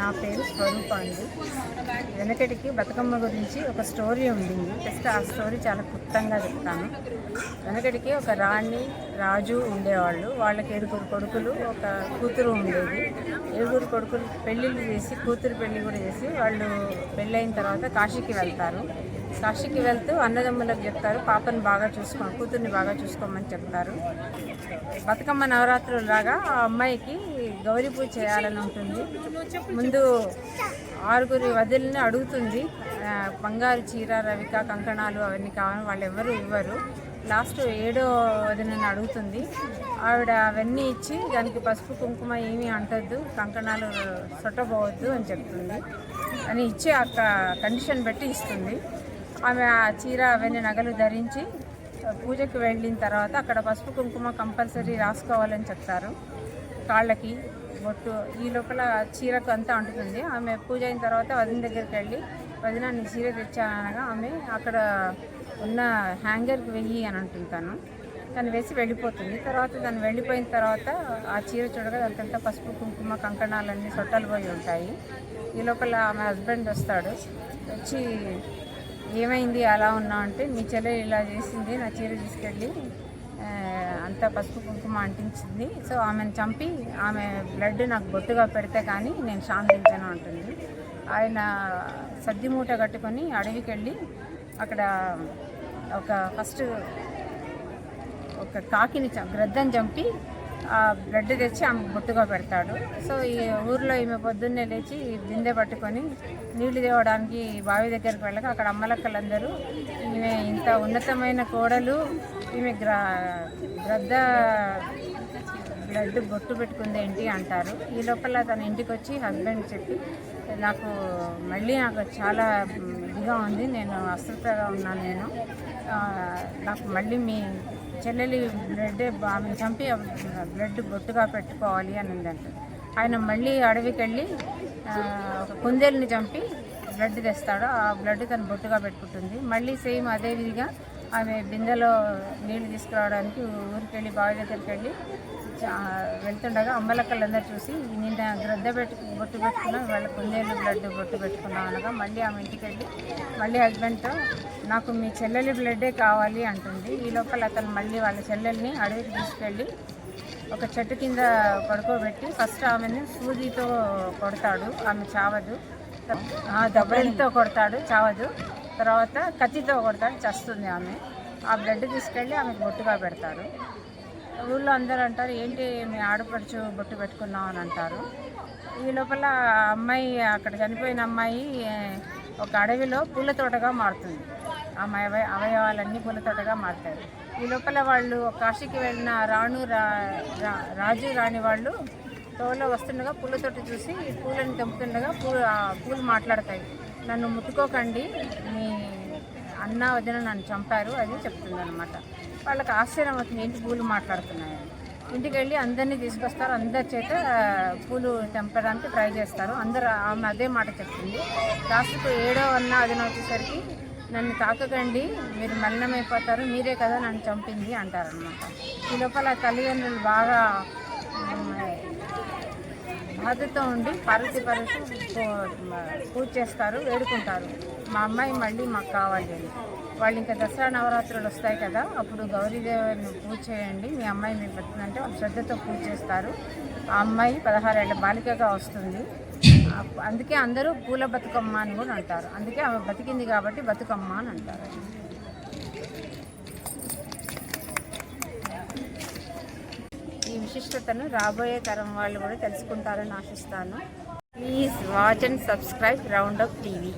నా పేరు స్వరూప అండి. వెనకటికి బతుకమ్మ గురించి ఒక స్టోరీ ఉండింది జస్ట్ ఆ స్టోరీ చాలా క్లుప్తంగా చెప్తాను. వెనకటికి ఒక రాణి రాజు ఉండేవాళ్ళు. వాళ్ళకి ఏడుగురు కొడుకులు ఒక కూతురు ఉండేది. ఏడుగురు కొడుకులు పెళ్ళిళ్ళు చేసి కూతురు పెళ్ళి కూడా చేసి వాళ్ళు పెళ్ళైన తర్వాత కాశీకి వెళ్తారు. కాశీకి వెళ్తూ అన్నదమ్ములకు చెప్తారు పాపను బాగా చూసుకో కూతుర్ని బాగా చూసుకోమని చెప్తారు. బతుకమ్మ నవరాత్రులు రాగా ఆ అమ్మాయికి గౌరీ పూజ చేయాలని ఉంటుంది. ముందు ఆరుగురి వదిలిని అడుగుతుంది. బంగారు చీర రవిక కంకణాలు అవన్నీ కావాలి వాళ్ళు ఎవరు ఇవ్వరు. లాస్ట్ ఏడో వదినని అడుగుతుంది. ఆవిడ అవన్నీ ఇచ్చి దానికి పసుపు కుంకుమ ఏమీ అంటద్దు కంకణాలు సొట్టబోవద్దు అని చెప్తుంది. అని ఇచ్చి ఆ కండిషన్ పెట్టి ఇస్తుంది. ఆమె ఆ చీర అవన్నీ నగలు ధరించి పూజకి వెళ్ళిన తర్వాత అక్కడ పసుపు కుంకుమ కంపల్సరీ రాసుకోవాలని చెప్తారు. కాళ్ళకి బొట్టు ఈ లోపల చీరకు అంతా అంటుతుంది. ఆమె పూజ అయిన తర్వాత వదిన దగ్గరికి వెళ్ళి వదిన నీ చీర తెచ్చానగా ఆమె అక్కడ ఉన్న హ్యాంగర్కి వెయ్యి అని అంటుంటాను తను వేసి వెళ్ళిపోతుంది. తర్వాత తను వెళ్ళిపోయిన తర్వాత ఆ చీర చూడగా దానికంతా పసుపు కుంకుమ కంకణాలన్నీ సొట్టలు పోయి ఉంటాయి. ఈ లోపల ఆమె హస్బెండ్ వస్తాడు. వచ్చి ఏమైంది అలా ఉన్నావు అంటే మీ చెల్లె ఇలా చేసింది నా చీర తీసుకెళ్ళి అంతా పసుపు కుంకుమ అంటించింది. సో ఆమెను చంపి ఆమె బ్లడ్ నాకు బొట్టుగా పెడితే కానీ నేను శాంతించను అంటుంది. ఆయన సద్ది మూట కట్టుకొని అడవికి వెళ్ళి అక్కడ ఒక ఫస్ట్ ఒక కాకిని గ్రద్దని చంపి బ్లడ్ తెచ్చి ఆమె బొట్టుగా పెడతాడు. సో ఈ ఊర్లో ఈమె పొద్దున్నే లేచి బిందె పట్టుకొని నీళ్ళు తేవడానికి బావి దగ్గరికి వెళ్ళక అక్కడ అమ్మలక్కలందరూ ఈమె ఇంత ఉన్నతమైన కోడలు ఈమె గ్ర గ్రద్ద బ్లడ్ బొట్టు పెట్టుకుంది ఏంటి అంటారు. ఈ లోపల తన ఇంటికి వచ్చి హస్బెండ్ చెప్పి నాకు మళ్ళీ నాకు చాలా ఇదిగా ఉంది నేను అస్వస్థగా ఉన్నాను నేను. నాకు మళ్ళీ మీ చెల్లెలి బ్లడ్ ఆమెను చంపి బ్లడ్ బొట్టుగా పెట్టుకోవాలి అని ఉందంట. ఆయన మళ్ళీ అడవికి వెళ్ళి ఒక కుందేలుని చంపి బ్లడ్ తెస్తాడు. ఆ బ్లడ్ తను బొట్టుగా పెట్టుకుంటుంది. మళ్ళీ సేమ్ అదే విధిగా ఆమె బిందెలో నీళ్ళు తీసుకురావడానికి ఊరికి వెళ్ళి బావి దగ్గరికి వెళ్ళి వెళ్తుండగా వెళ్తుండగా అమ్మలక్కలందరూ చూసి నిన్న గ్రద్ద పెట్టు బొట్టు పెట్టుకున్నాం వాళ్ళ కుందేలు బ్లడ్ బొట్టు పెట్టుకున్నాం అనగా మళ్ళీ ఆమె ఇంటికి వెళ్ళి మళ్ళీ హస్బెండ్తో నాకు మీ చెల్లెలి బ్లడ్డే కావాలి అంటుంది. ఈ లోపల అతను మళ్ళీ వాళ్ళ చెల్లెల్ని అడవికి తీసుకెళ్ళి ఒక చెట్టు కింద పడుకోబెట్టి ఫస్ట్ ఆమెను సూదితో కొడతాడు. ఆమె చావదు. ఆ దెబ్బలతో కొడతాడు చావదు. తర్వాత కత్తితో కొడతాడు చస్తుంది ఆమె. ఆ బ్లడ్ తీసుకెళ్ళి ఆమెకు బొట్టుగా పెడతారు ఊళ్ళో అందరూ అంటారు ఏంటి మీ ఆడపడుచు బొట్టు పెట్టుకున్నాం అని అంటారు. ఈ లోపల అమ్మాయి అక్కడ చనిపోయిన అమ్మాయి ఒక అడవిలో పూల తోటగా మారుతుంది. ఆమె అవయ అవయవాలన్నీ పూల తోటగా మారుతాయి ఈ లోపల వాళ్ళు కాశీకి వెళ్ళిన రాణు రా రా- రాజు రాణి వాళ్ళు తోలో వస్తుండగా పూలతోటి చూసి పూలను తెంపుతుండగా పూలు ఆ పూలు మాట్లాడతాయి. నన్ను ముట్టుకోకండి మీ అన్న వదిన నన్ను చంపారు అది చెప్తుందనమాట వాళ్ళకి ఆశ్చర్యం అవుతుంది ఏంటి పూలు మాట్లాడుతున్నాయని ఇంటికి వెళ్ళి అందరినీ తీసుకొస్తారు అందరి చేత పూలు తెంపడానికి ట్రై చేస్తారు. అందరు ఆమె అదే మాట చెప్తుంది. లాస్ట్కు ఏడో అన్న అదిన వచ్చేసరికి నన్ను తాకకండి మీరు మలినమైపోతారు మీరే కదా నన్ను చంపింది అంటారనమాట ఈ లోపల తల్లిదండ్రులు బాగా ఉమ్, బాధతో ఉండి పరచి పరచి పూజ చేస్తారు వేడుకుంటారు. మా అమ్మాయి మళ్ళీ మాకు కావాలి అని. వాళ్ళు ఇంకా దసరా నవరాత్రులు వస్తాయి కదా అప్పుడు గౌరీదేవిని పూజ చేయండి. మీ అమ్మాయి మీ బతుకుందంటే వాళ్ళు శ్రద్ధతో పూజ చేస్తారు. ఆ అమ్మాయి పదహారేళ్ళ బాలికగా వస్తుంది. అందుకే అందరూ పూల బతుకమ్మ అని కూడా అంటారు. అందుకే ఆమె బతికింది కాబట్టి బతుకమ్మ అని అంటారు. ఈ విశిష్టతను రాబోయే తరం వాళ్ళు కూడా తెలుసుకుంటారని ఆశిస్తాను. Please watch and subscribe round up TV